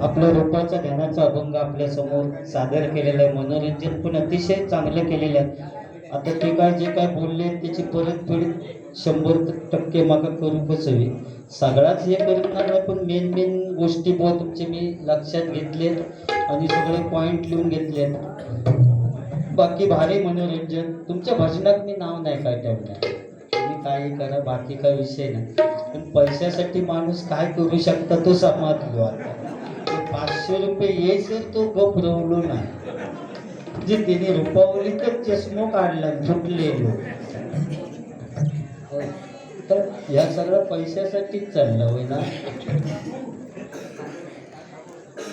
आपलं रूपाचा ध्यानाचा अभंग आपल्यासमोर सादर केलेला आहे. मनोरंजन पण अतिशय चांगलं केलेलं आहे. आता ते काय जे काय बोलले त्याची परतफेड शंभर टक्के मागा करू हवी. सगळाच हे करणार नाही पण मेन मेन गोष्टी बुवा तुमचे मी लक्षात घेतलेत आणि सगळे पॉईंट लिहून घेतलेत. बाकी भारी मनोरंजन. तुमच्या भजनात मी नाव नाही काय ठेवणार. तुम्ही काही करा बाकी काय विषय नाही. पण पैशासाठी माणूस काय करू शकता तो समजलो आता. पाचशे रुपये यायचे तो गप रवलो नाही. जे त्याने रुपावलीतच चष्मो काढला फुटलेलो हो, तर या सगळं पैशासाठीच चाललं होय ना?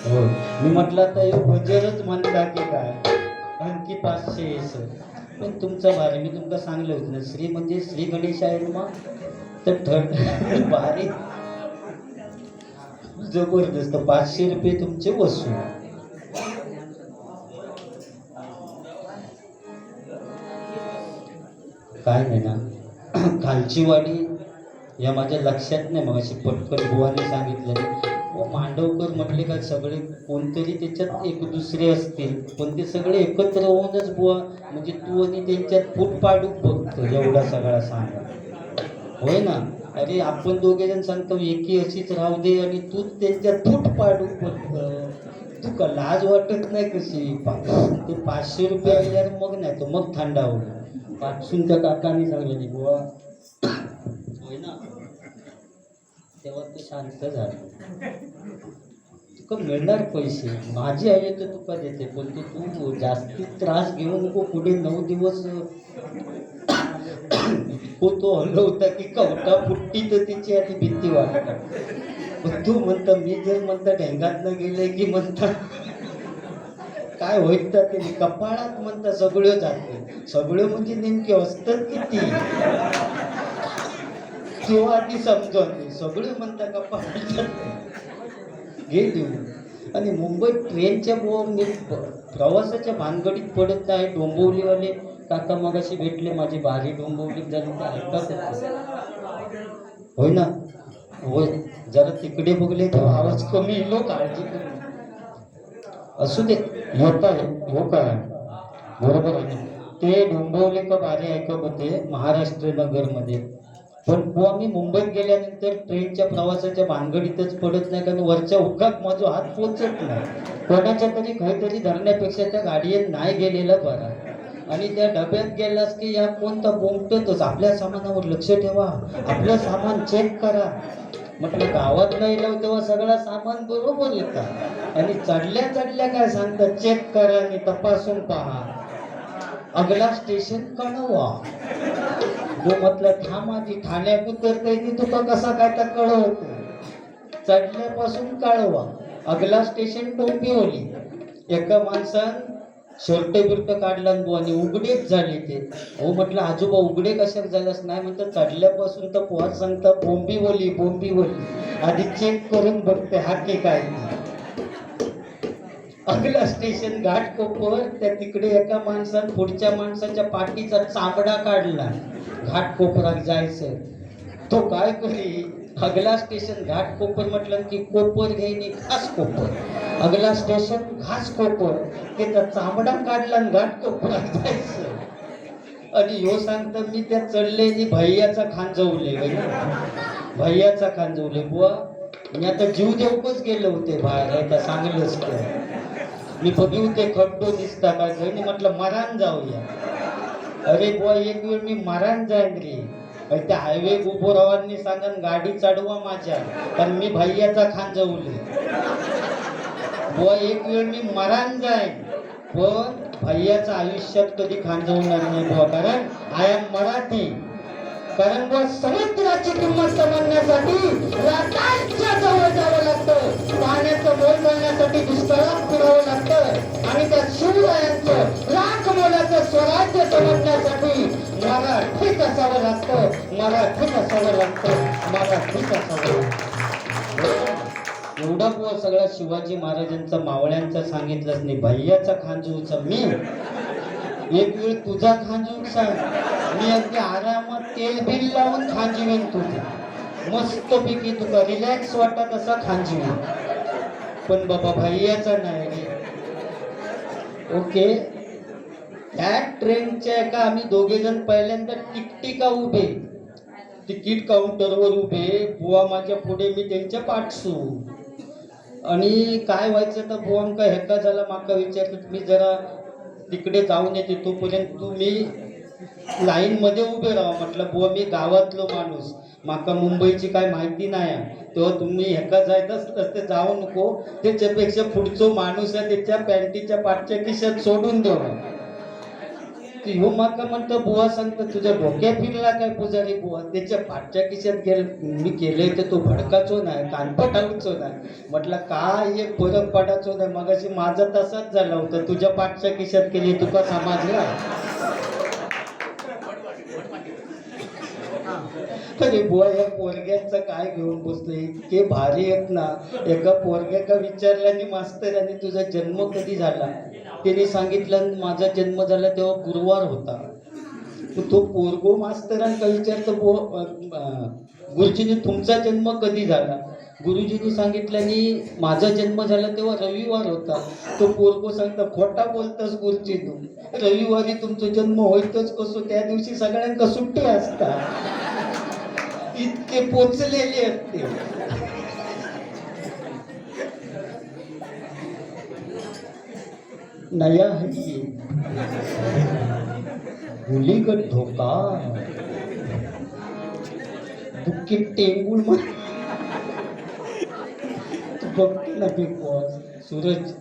हो मी म्हटलं तर हे भजनच म्हणता की काय? आणखी पाचशे येस पण तुमचं भारी मी तुमका सांगलं होतं ना श्री म्हणजे श्री गणेश आहे ना मग. तर थर्ड भारी. जबरदस्त पाचशे रुपये तुमचे वसूल काय नाही ना खालची वाडी या माझ्या लक्षात नाही. मग अशी पटकन बुवाने सांगितलं. मांडवकर म्हटले का सगळे कोणतरी त्याच्यात एक दुसरे असतील. पण ते सगळे एकत्र होऊनच बुवा म्हणजे तू आणि त्यांच्यात फूट पाडू बघतो एवढा सगळा सांगा. होय ना? अरे आपण दोघे जण सांगतो एकी अशीच राहू दे आणि तूच त्यांच्या तूट पाडू तुका लाज वाटत नाही कशी? ते पाचशे रुपये आल्यावर मग नाही तर मग थंडावलं पाचशून त्या काकाने सांगितले बुवा होय ना? तेव्हा ते शांत झालं. तुका मिळणार पैसे? माझी आई तर तुका देते पण तू तू जास्ती त्रास घेऊ नको पुढे नऊ दिवस हो तो होता की कवटा फुट्टी तर तिची आधी भीती वाटत तू म्हणता मी जर म्हणता ढेंगात न गेले की म्हणता काय होईल तर ते कपाळात म्हणता सगळं जाते सगळं म्हणजे नेमके असतात किती? तेव्हा आधी समजवते सगळं म्हणता कपाळात जाते घे देऊ आणि मुंबईत ट्रेनच्या बुवा प्रवासाच्या भानगडीत पडत नाही डोंबिवलीवाले. काका मगाशी भेटले माझी भारी डोंबवली झाली तर ऐकत होय ना? होय. जरा तिकडे बघले तर आवाज कमी येलो काळजी असू दे होत आहे हो काय बरोबर आहे. ते डोंबवले का भारी ऐकत होते महाराष्ट्र नगरमध्ये. पण बुवा मी मुंबईत गेल्यानंतर ट्रेनच्या प्रवासाच्या भानगडीतच पडत नाही कारण वरच्या उकात माझा हात पोचत नाही. कोणाच्या तरी काहीतरी धरण्यापेक्षा त्या गाडीत नाही गेलेला बरा. आणि त्या डब्यात गेलास की या कोणता बोंबतोच आपल्या सामानावर लक्ष ठेवा. आपलं सामान चेक करा. म्हटलं गावात नाही लाव तेव्हा सगळं सामान बरोबर येतात आणि चढल्या चढल्या काय सांगतात? चेक करा आणि तपासून पहा. अगला स्टेशन कळवा. जो म्हटलं थांब आधी ठाण्यात उतरतय ती तुका कसा काय तर कळवत. चढल्यापासून कळवा. अगला स्टेशन डोंबिवली एका माणसान शर्ट बिर्ट काढला आणि उघडेच झाले ते. हो म्हटलं आजोबा उघडे कशाक झालास नाही म्हणतं चढल्यापासून तर पोहात सांगता बोंबिवली बोंबिवली. आधी चेक करून बघते हा की काय? अगला स्टेशन घाट कोपर त्या तिकडे एका माणसानं पुढच्या माणसाच्या पाठीचा चामडा काढला. घाट कोपरात जायचं तो काय करी? अगला स्टेशन घाट कोपर म्हटलं की कोपर घेईन खास कोपर. अगला स्टेशन घास कोपर त्याचा चामडा काढला आणि घाटकोपरात जायचं आणि ह्यो सांगतो मी त्या चढले आणि भैयाचा खांजवले भैयाचा खांजवले बुवा मी आता जीव देऊकच गेले होते बाहेर आता सांगलंच मी बघू ते खड्डो दिसता का घरी म्हटलं मरान जाऊया. अरे बुवा एक वेळ मी मरान जाईन रे. त्या हायवे उभोरावांनी सांगन गाडी चढवा माझ्या. पण मी भैयाचा खान जाऊले व एक वेळ मी मरान जाईन पण भैयाचं आयुष्यात कधी खांजवणार नाही बुवा कारण आय एम मराठी. कारण बुवा समुद्राची किंमत समजण्यासाठी लाटांच्या जवळ जावं लागतं. पाण्याचं मोल जाण्यासाठी दुष्काळात फिरावं लागतं. आणि त्या शिवरायांचं लाख मोलाचं स्वराज्य समजण्यासाठी मराठीत असावं लागतं. मराठीत असावं लागतं. मराठीत असावं लागतं. एवढा बुवा सगळा शिवाजी महाराजांचा मावळ्यांचा सांगितलंच नाही भैयाचा खांजूचा मी. एक वेळ तुझा खांजू सांग. मी अगदी आरामात तेल बिल लावून खांजीवेन तुझा. मस्त पैकी तुका रिलॅक्स वाटत असा खांजीवेन. पण बाबा भैयाचा नाही रे. ओके? त्या ट्रेनच्या एका आम्ही दोघे जण पहिल्यांदा टिकटिका उभे. तिकीट काउंटरवर उभे. बुवा माझ्या पुढे मी त्यांच्या पाठसू आणि काय व्हायचं तर बुवा आमका हेका झाला माका विचारलं मी जरा तिकडे जाऊन येते तोपर्यंत तुम्ही लाईन मध्ये उभे राहा. म्हटलं बुवा मी गावातलो माणूस. माका मुंबईची काय माहिती नाही. तेव्हा तुम्ही हेका जायचं रस्ते जाऊ नको. त्याच्यापेक्षा पुढचो माणूस आहे त्याच्या पॅन्टीच्या पाठच्या खिशात सोडून देऊ ह्यो माका म्हणतो बुवा सांगतो तुझ्या डोक्यात फिरला काय पुजारी बुवा? त्याच्या फाटच्या खिशात गेल मी केले तर तो भडकाचो नाही कानपटाचो नाही म्हटलं काय एक फरक पडाचो नाही मगाशी माझा तसाच झाला होता. तुझ्या पाठच्या खिशात केली तुका समजला अरे बुवा या पोरग्यांचं काय घेऊन बसले इतके भारी आहेत ना. एका पोरग्याका विचारल्याने आणि तुझा जन्म कधी झाला? त्याने सांगितलं माझा जन्म झाला तेव्हा गुरुवार होता. तो पोरगो मास्तरांका विचारतो बो गुरुजीने तुमचा जन्म कधी झाला? गुरुजींनी सांगितल्याने माझा जन्म झाला तेव्हा रविवार होता. तो पोरगो सांगता खोटा बोलतस गुरुजी तू. रविवारी तुमचा जन्म होईतच कसो? त्या दिवशी सगळ्यांका सुट्टी असता. इतके पोचलेले असते नया है ये. धोका दुःखी टेंगुळ मा- तू बघते ना बिग बॉस सूरज.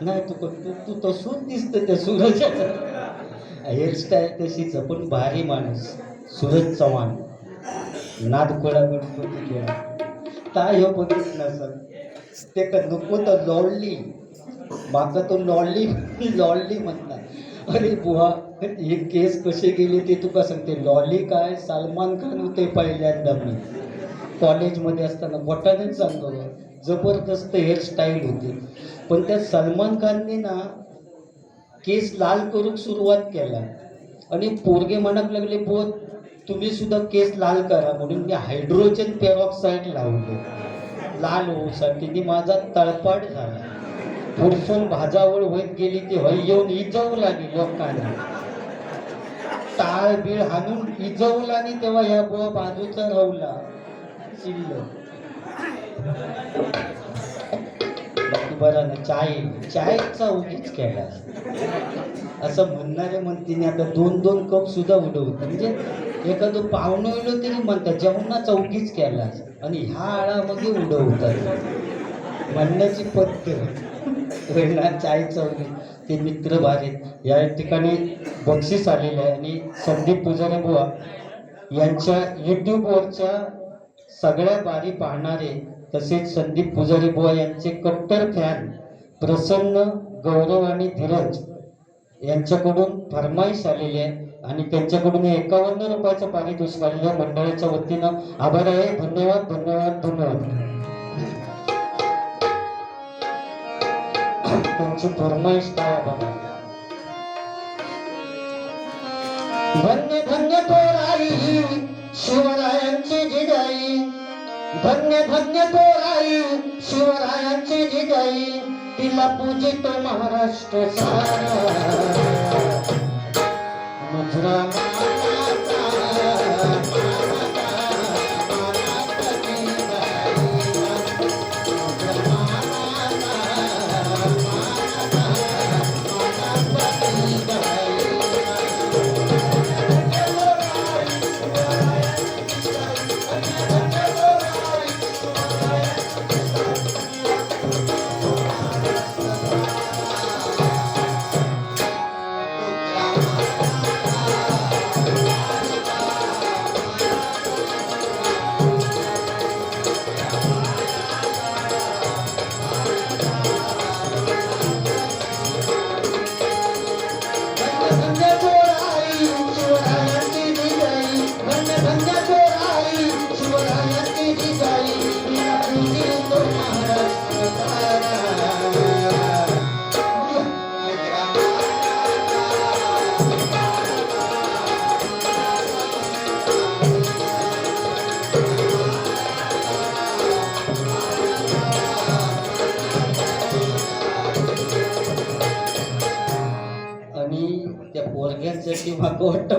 नाही तू तू तू तसून दिसतं त्या सूरजाचा. हेअरस्टाईल तशीच पण भारी माणूस सूरज चव्हाण. नाद गणपती केला काय हो बघितलं सर? ते का नको तर लॉडली माका तो लॉडली लॉडली म्हणता अरे बुवा हे केस कसे गेले ते तुका सांगते. लॉली काय? सलमान खान होते पहिल्यांदा मी. कॉलेजमध्ये असताना बोटाने सांगतो जबरदस्त हेअरस्टाईल होती. पण त्या सलमान खानने ना केस लाल करून सुरुवात केला. आणि पोरगे म्हणक लागले बोध तुम्ही सुद्धा केस लाल करा म्हणून मी हायड्रोजन पेरॉक्साईड लावले. लाल होऊसाठी माझा तळपाट झाला. पुरसून भाजावळ होत गेली ती हय येऊन इजवू लागली लोकांना. टाळ बीळ हाणून इजवला आणि तेव्हा ह्या बुवा बाजूचा राहला. शिल्ल बाकी बरं ना चाय चायचा उगीच केला असं म्हणणारे म्हणतीने आता दोन दोन कप सुद्धा उडवते म्हणजे एखादं पाहुणं येलो तरी म्हणतात. जेवणा चौकीच केला. आणि ह्या आळामध्ये उडवतात म्हणण्याची पद्धत. वेळा चाय चौकी ते मित्र भारीत या ठिकाणी बक्षीस आलेलं आहे. आणि संदीप पुजारी बुवा यांच्या यूट्यूबवरच्या सगळ्या बारी पाहणारे तसेच संदीप पुजारी बुवा यांचे कट्टर फॅन प्रसन्न गौरव आणि धीरज यांच्याकडून फरमाईश आलेली आहे. आणि त्यांच्याकडून एकावन्न रुपयाचं पारितोषिक आलेलं मंडळाच्या वतीनं आभार आहे. धन्यवाद धन्यवाद धन्यवाद. तुमची फरमाईश काय बाबा. धन्य धन्य तोराई शिवरायांची जिजाई. धन्य धन्य तोराई शिवरायांची जिजाई. तिला पूजित महाराष्ट्र सारा. রাম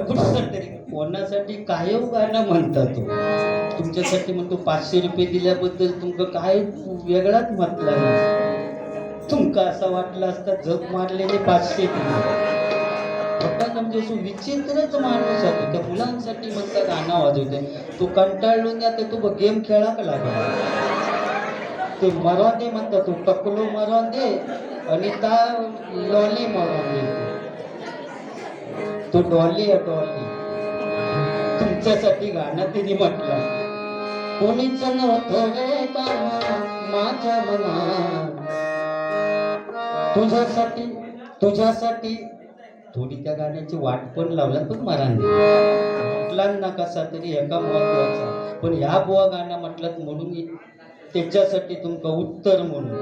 मागं तरी कोणासाठी काय गाणं म्हणता तो? तुमच्यासाठी म्हणतो पाचशे रुपये दिल्याबद्दल तुमका काय वेगळाच म्हटलं नाही तुमका असं वाटलं असता जग मारलेले पाचशे दिले. म्हणजे विचित्रच माणूस आहे. त्या मुलांसाठी म्हणता गाणं वाजवते तू कंटाळून जाते तो गेम खेळा लागला. ते मरण दे म्हणतात तू टकलो मरण दे आणि ता लॉली मरण दे तो डॉली आहे डॉली. तुमच्यासाठी गाणं तिने म्हटलं. कोणीच नव्हतं रे का माझ्या मनात. तुझ्यासाठी तुझ्यासाठी. थोडी त्या गाण्याची वाट पण लावला पण मरांनी म्हटला ना कसा तरी एका महत्त्वाचा. पण ह्या बुवा गाणं म्हटलं म्हणून मी त्याच्यासाठी तुमका उत्तर म्हणून.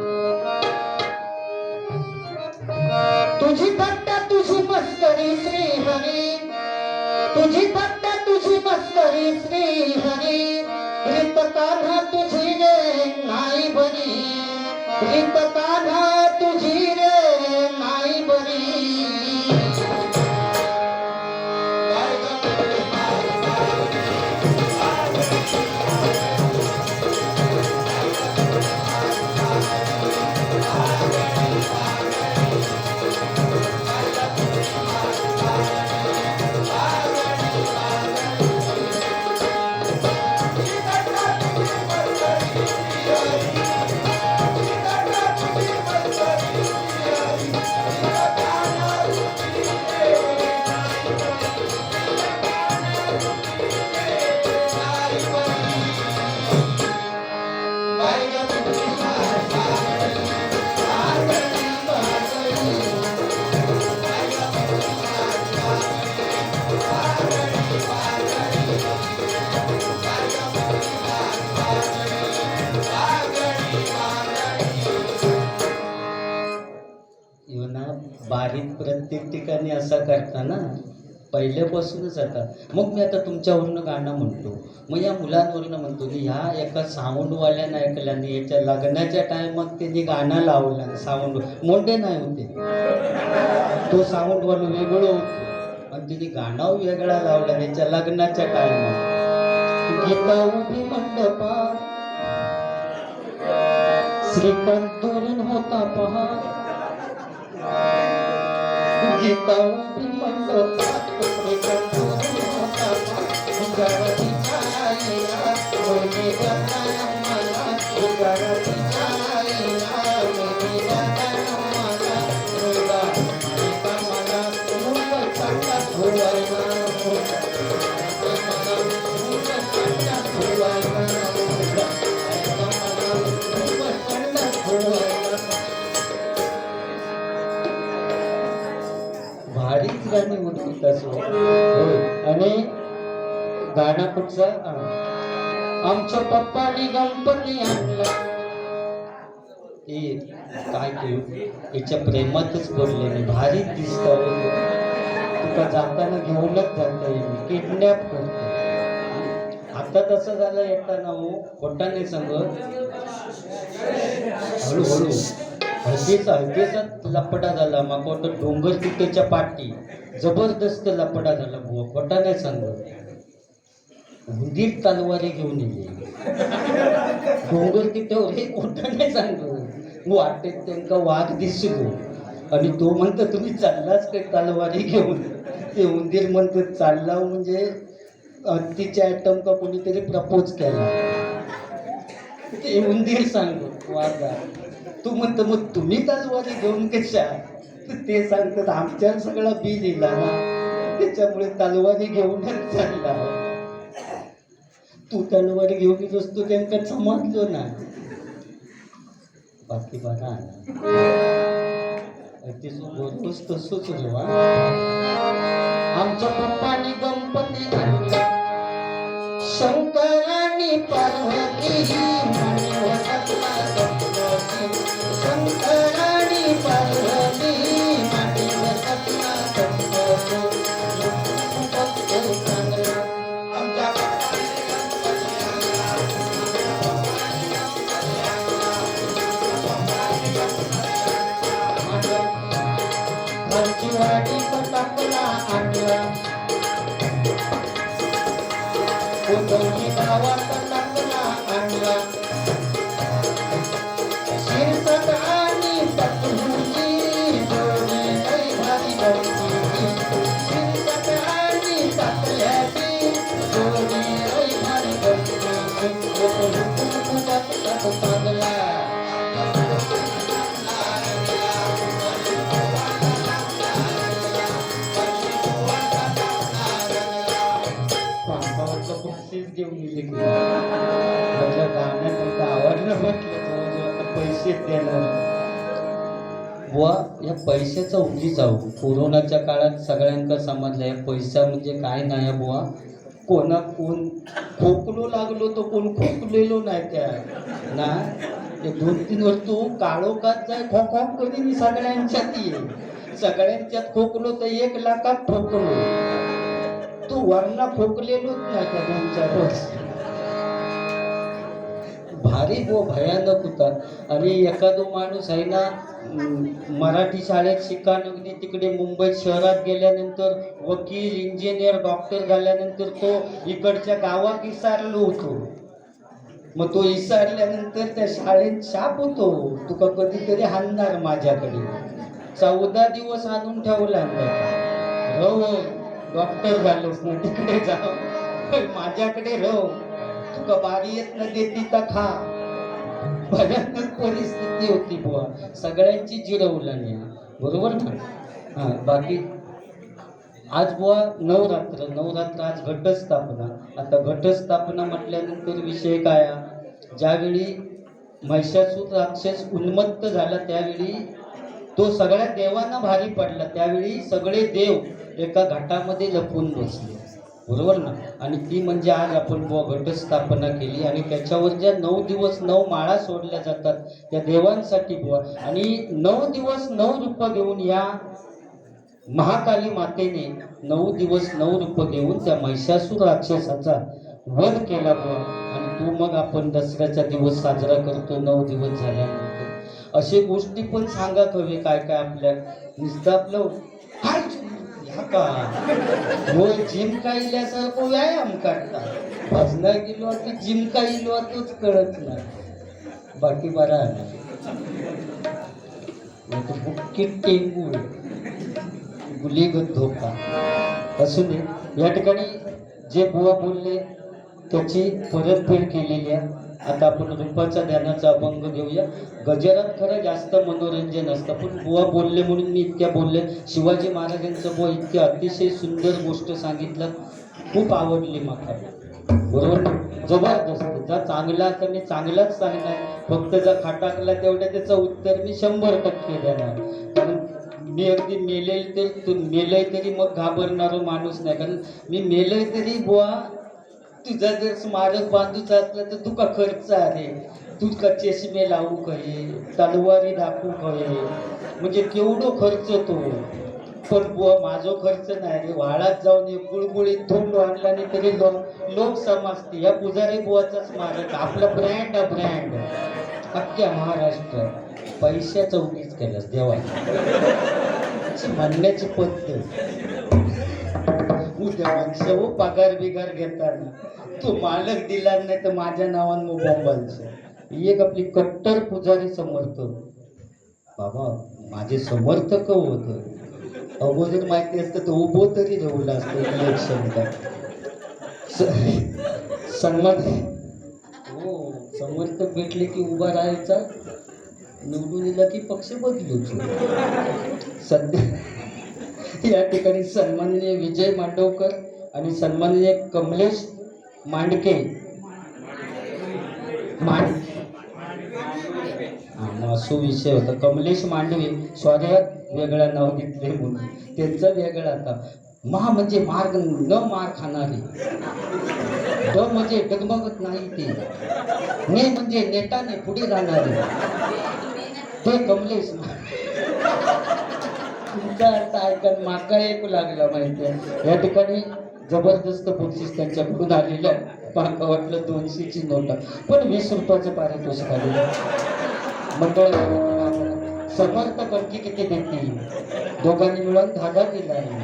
तुझी मस्तरी श्री हरी तुझी थट्टा तुझी मस्तरी श्री हरी रित कान्हा तुझी रे नाही बनी. रित पहिल्यापासूनच आता. मग मी आता तुमच्यावरनं गाणं म्हणतो. मग या मुलांवरनं म्हणतो की ह्या एका साऊंडवाल्यानं ऐकल्याने याच्या लग्नाच्या टायमात त्यांनी गाणं लावलं. साऊंड मोठे नाही होते. तो साऊंडवाला वेगळं होतो. आणि तिने गाणं वेगळा लावला त्याच्या लग्नाच्या टायमात. गीता उभी मंडपात श्रीकांतोरण होता पहा गीता उभी श्रीकांतोरण होता आणि गाणं कुठचं? आमच्या पप्पानी गणपती आणला. ते काय ते? याच्या प्रेमातच बोलले मी भारीच दिसत हो. तुका जाताना घेऊनच जाता. येईल किडनॅप करतो. आता तसं झालं येताना हो. पोटाने सांगत हळूहळू. हळदीचा हळदीचा लपडा झाला. माका वाटतं डोंगर तिथेच्या पाठी? जबरदस्त लपडा झाला. बुवा खोटा नाही सांगत. उंदीर तलवारी घेऊन येले डोंगर तिथे हे खोटं नाही सांगत. वाटेत त्यांका वाघ दिसलो आणि तो म्हणतो तुम्ही चाललाच काय तलवारी घेऊन? ते उंदीर म्हणतो चालला हो म्हणजे तिच्या आयटम का कोणीतरी प्रपोज केला. ते उंदीर सांगतो वाघा तू म्हणतो मग तुम्ही तलवारी घेऊन कशा? ते सांगतात आमच्या सगळा बी इला ना त्याच्यामुळे तलवारी घेऊनच चालला तू तलवारी घेऊन असतो त्यांना समजलो ना. बाकी बघा ना. ते तसंच जेव्हा आमच्या पप्पानी गणपती आणला पार्वती मानवतातला गणपती व या पैशाचा उगीच जाऊ. कोरोनाच्या काळात सगळ्यांका समजलं या पैसा म्हणजे काय नाही आहे बुवा. कोणा कोण खोकलो लागलो तो कोण खोकलेलो नाही त्या. ना? ते दोन तीन वस्तू काळोखात जाय खोखोक कधी करीन सगळ्यांच्यात ये. सगळ्यांच्यात खोकलो तर एक लाखात ठोकलो तू वरना खोकलेलोच नाही त्या दोन चार वर्ष भारी व भयानक होता. आणि एखादो माणूस आहे ना मराठी शाळेत शिकानगनी तिकडे मुंबईत शहरात गेल्यानंतर वकील इंजिनियर डॉक्टर झाल्यानंतर तो इकडच्या गावात विसारलो होतो. मग तो विसारल्यानंतर त्या शाळेत शाप होतो. तुका कधीतरी हाणणार माझ्याकडे. चौदा दिवस आणून ठेवला रव डॉक्टर झालोस ना तिकडे जा माझ्याकडे रव. तुका बारी येत न देती तर खा भयानक परिस्थिती होती बुवा. सगळ्यांची जिरवलं बरोबर ना हा बाकी आज बुवा नवरात्र. नवरात्र आज घटस्थापना. आता घटस्थापना म्हटल्यानंतर विषय काय? ज्यावेळी महिषासूर राक्षस उन्मत्त झाला त्यावेळी तो सगळ्या देवांना भारी पडला. त्यावेळी सगळे देव एका घाटामध्ये लपून बसले. बरोबर ना? आणि ती म्हणजे आज आपण बुवा घटस्थापना केली आणि त्याच्यावर ज्या नऊ दिवस नऊ माळा सोडल्या जातात त्या देवांसाठी बुवा. आणि नऊ दिवस नऊ रूप घेऊन या महाकाली मातेने नऊ दिवस नऊ रूप घेऊन त्या महिषासूर राक्षसाचा वध केला बुवा. आणि तो मग आपण दसऱ्याचा दिवस साजरा करतो नऊ दिवस झाल्यानंतर. असे गोष्टी पण सांगा हवे काय काय आपल्या. नुसतं आपलं वो ह्या का हो जिम काढल्यासारखं व्यायाम करता भजना गेलो की जिम काढलो तोच कळत नाही. बाकी बरा आहे. बुक्की टेंगूळ गुलीगत धोका. असू दे. या ठिकाणी जे बुवा बोलले त्याची परतफेड केलेली आहे. आता आपण रूपाचा ध्यानाचा अभंग घेऊया. गजरात खरं जास्त मनोरंजन असतं. पण बुवा बोलले म्हणून मी इतक्या बोलले. शिवाजी महाराजांचं बुवा इतक्या अतिशय सुंदर गोष्ट सांगितलं. खूप आवडली मला बरोबर? जबरदस्त. जा चांगला तर मी चांगलाच सांगणार. फक्त जर खाटाकला तेवढ्या त्याचं उत्तर मी शंभर टक्के देणार. कारण मी अगदी मेले तर मेलंय मेलय तरी मग घाबरणारो माणूस नाही. कारण मी मेलय तरी बुवा तुझा जर स्मारक बांधूचा असला तर तुका खर्च आहे. तुका चष्मे लावू कळे तलवारी दाखवू कळे म्हणजे केवढो खर्च तो. पण बुवा माझो खर्च नाही रे. वाळात जाऊन एक गुळगुळीत थोंड आणला नाही तरी लोक लोक समजते. या पुजारी बुवाचा स्मारक आपला ब्रँड हा ब्रँड अख्ख्या महाराष्ट्र पैशाचा उगीच केलास देवा. म्हणण्याची पद्धत. उद्या हो पगार बिगार घेताना. तो मालक दिला नाही तर माझ्या नावानं मग ही एक आपली कट्टर पुजारी समर्थक. बाबा माझे समर्थक होत. अगोदर माहिती असतं तर उभो तरी ठेवलं असतं इलेक्शनला स- सन्मान हो समर्थक भेटले की उभा राहायचा. निवडून दिला की पक्ष बदलूच. सध्या या ठिकाणी सन्माननीय विजय मांडवकर आणि सन्माननीय कमलेश मांडके. मांड असो विषय होता. कमलेश मांडवे स्वागत वेगळा नाव घेतले म्हणून. त्यांचं वेगळं आता. महा म्हणजे मार्ग न मार खाणारे. ड म्हणजे डगमगत नाही ते. ने म्हणजे नेटाने पुढे जाणारे. ते कमलेश तुमचा अर्थ ऐकून माका ऐकू लागला माहिती आहे. या ठिकाणी जबरदस्त बक्षीस त्यांच्याकडून आलेलं आहे. माका वाटलं दोनशेची नोट पण वीस रुपयाचं पारितोषिक आलेलं मंडळ समर्थ कणकी किती देतील? दोघांनी मिळून धागा दिला आहे.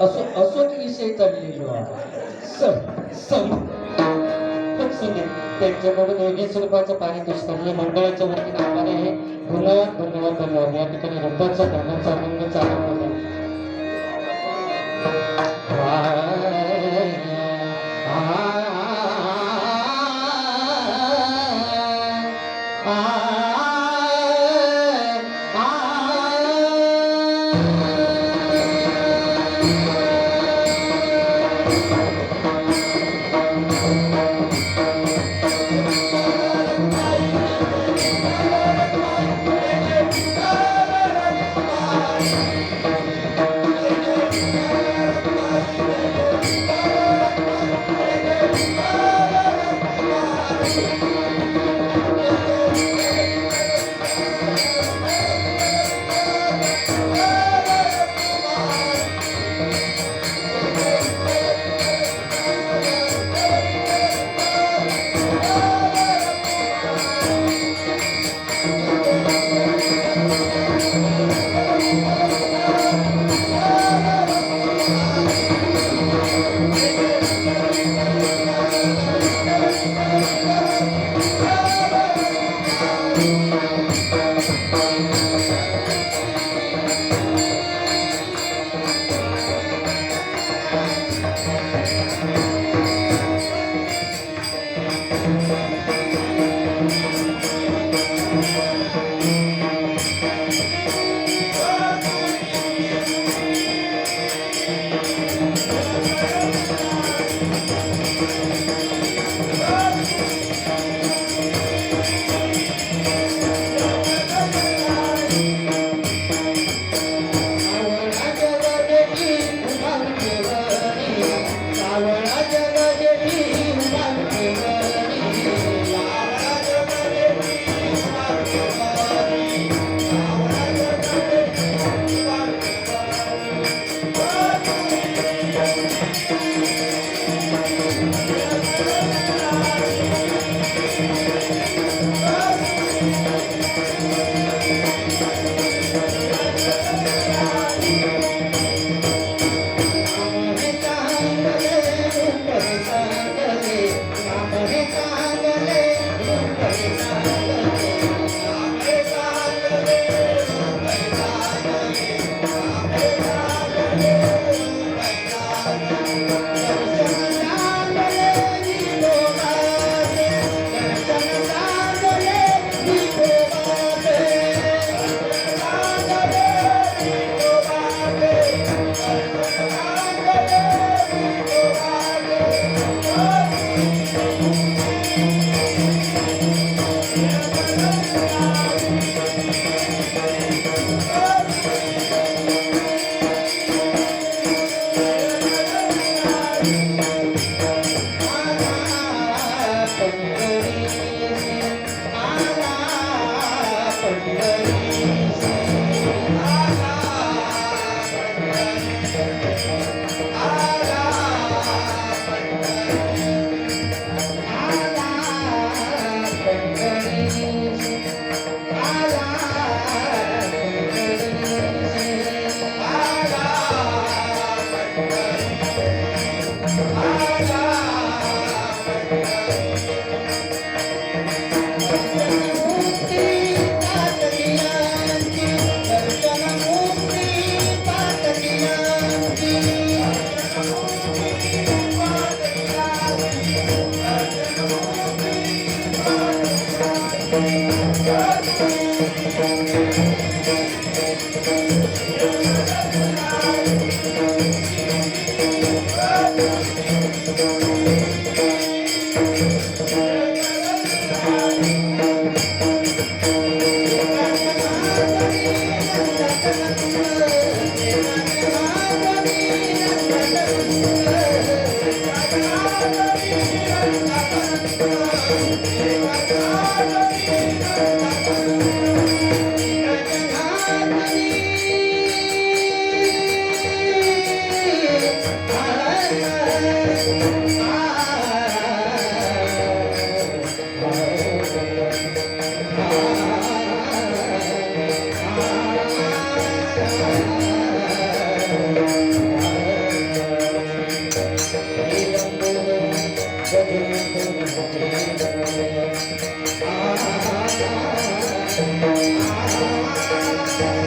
असो असोच विषय चाललेलो सम- सम- त्यांच्याकडून वीस रुपयाचं पारितोषिक आलेलं मंडळाच्या वतीने आभार आहे. धन्यवाद धन्यवाद धन्यवाद. या ठिकाणी रक्ताचा धनाचा रंग आनंद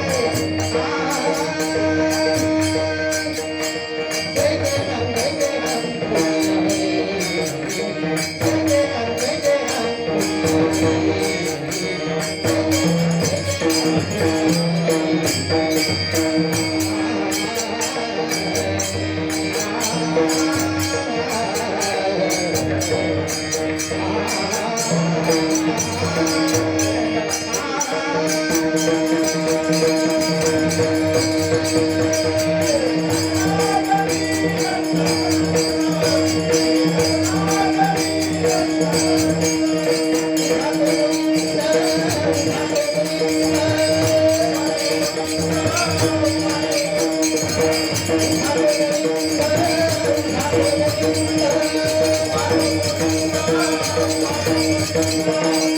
Música Thank you.